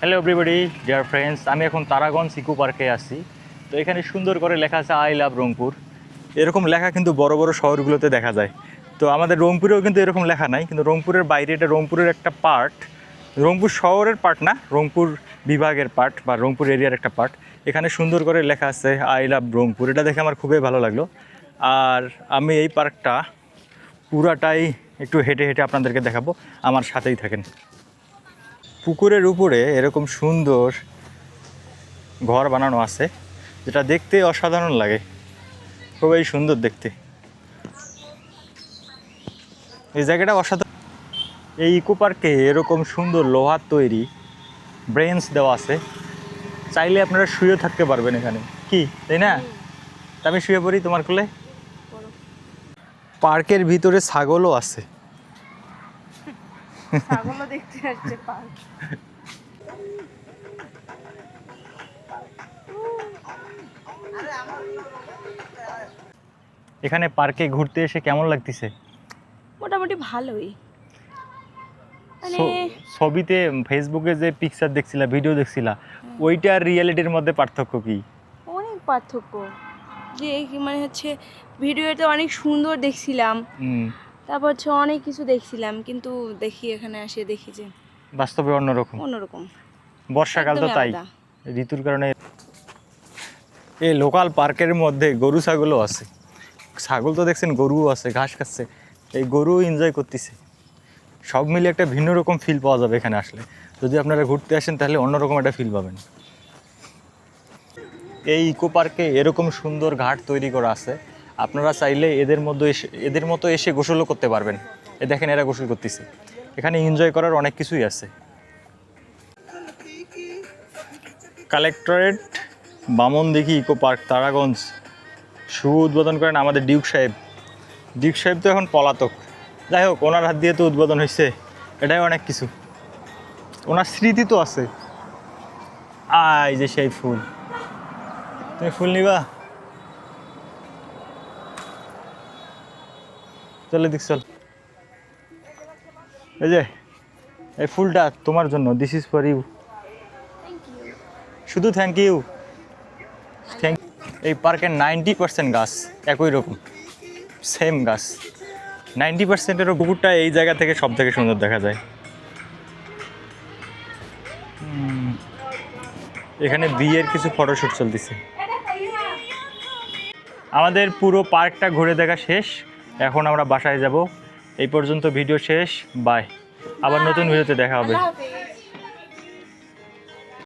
Hello everybody dear friends আমি এখন Taraganj eco পার্কে আছি। তো এখানে সুন্দর করে লেখা আছে আই লাভ রংপুর। এরকম লেখা কিন্তু বড় বড় শহরগুলোতে দেখা যায়। তো আমাদের রংপুরেও কিন্তু এরকম লেখা নাই, কিন্তু রংপুরের বাইরে এটা রংপুরের একটা পার্ট। রংপুর শহরের পার্ট না, রংপুর বিভাগের পার্ট বা রংপুর এরিয়ার একটা পার্ট। এখানে সুন্দর করে লেখা আছে আই লাভ রংপুর। এটা দেখে আমার খুবই ভালো লাগল। আর আমি এই পার্কটা পুরাটাই একটু হেঁটে হেঁটে আপনাদেরকে দেখাবো। আমার সাথেই থাকেন। পুকুরের উপরে এরকম সুন্দর ঘর বানানো আছে যেটা দেখতে অসাধারণ লাগে। খুবই সুন্দর দেখতে। এই জায়গাটা অসাধারণ। এই ইকো পার্কে এরকম সুন্দর লোহার তৈরি ব্রেঞ্চ দেওয়া আছে। চাইলে আপনারা শুয়ে থাকতে পারবেন এখানে। কি? তাই না? আমি শুয়ে পড়ি তোমার কোলে? পার্কের ভিতরে ছাগলও আছে। ছাগলও দেখতে আসছে পার্ক। এখানে পার্কে ঘুরতে এসে কেমন লাগতেছে? মোটামুটি ভালোই। মানে ছবিতে ফেসবুকে যে পিকচার দেখছিলা ভিডিও দেখছিলা ওইটা রিয়েলিটির মধ্যে পার্থক্য কি? অনেক পার্থক্য। যে মানে হচ্ছে ভিডিওতে অনেক সুন্দর দেখছিলাম। তারপর হচ্ছে অনেক কিছু দেখছিলাম কিন্তু দেখি এখানে আসে দেখি যে বাস্তবে অন্যরকম। অন্যরকম। বর্ষাকাল তো তাই। ঋতুর কারণে এই লোকাল পার্কের মধ্যে গরু ছাগলও আছে। ছাগল তো দেখছেন গরুও আছে ঘাস খাচ্ছে। এই গরু এনজয় করতেছে। সব মিলে একটা ভিন্ন রকম ফিল পাওয়া যাবে এখানে আসলে। যদি আপনারা ঘুরতে আসেন তাহলে অন্যরকম একটা ফিল পাবেন। এই ইকো পার্কে এরকম সুন্দর ঘাট তৈরি করা আছে। আপনারা চাইলে এদের মধ্যে এদের মতো এসে গোসলও করতে পারবেন। এ দেখেন এরা গোসল করতেছে। এখানে এনজয় করার অনেক কিছুই আছে। Collectorate Bamandighi eco park, Taraganj. শুভ উদ্বোধন করেন আমাদের ডিউক সাহেব। ডিউক সাহেব তো এখন পলাতক। যাই হোক, ওনার হাত দিয়ে তো উদ্বোধন হয়েছে এটাই অনেক কিছু। ওনার স্মৃতি তো আছে। আই যে সেই ফুল। তুমি ফুল নিবা? চলে দিক চল। এই যে, এই ফুলটা তোমার জন্য দিস ইজ ফর ইউ শুধু থ্যাংক ইউ থ্যাংক এই পার্কের নাইনটি পার্সেন্ট গাছ একই রকম সেম গাছ। নাইনটি পার্সেন্টেরও পুকুরটা এই জায়গা থেকে সব থেকে সুন্দর দেখা যায়। এখানে বিয়ের কিছু ফটোশ্যুট চলতেছে। আমাদের পুরো পার্কটা ঘুরে দেখা শেষ। এখন আমরা বাসায় যাব। এই পর্যন্ত ভিডিও শেষ। বাই আবার নতুন ভিডিওতে দেখা হবে।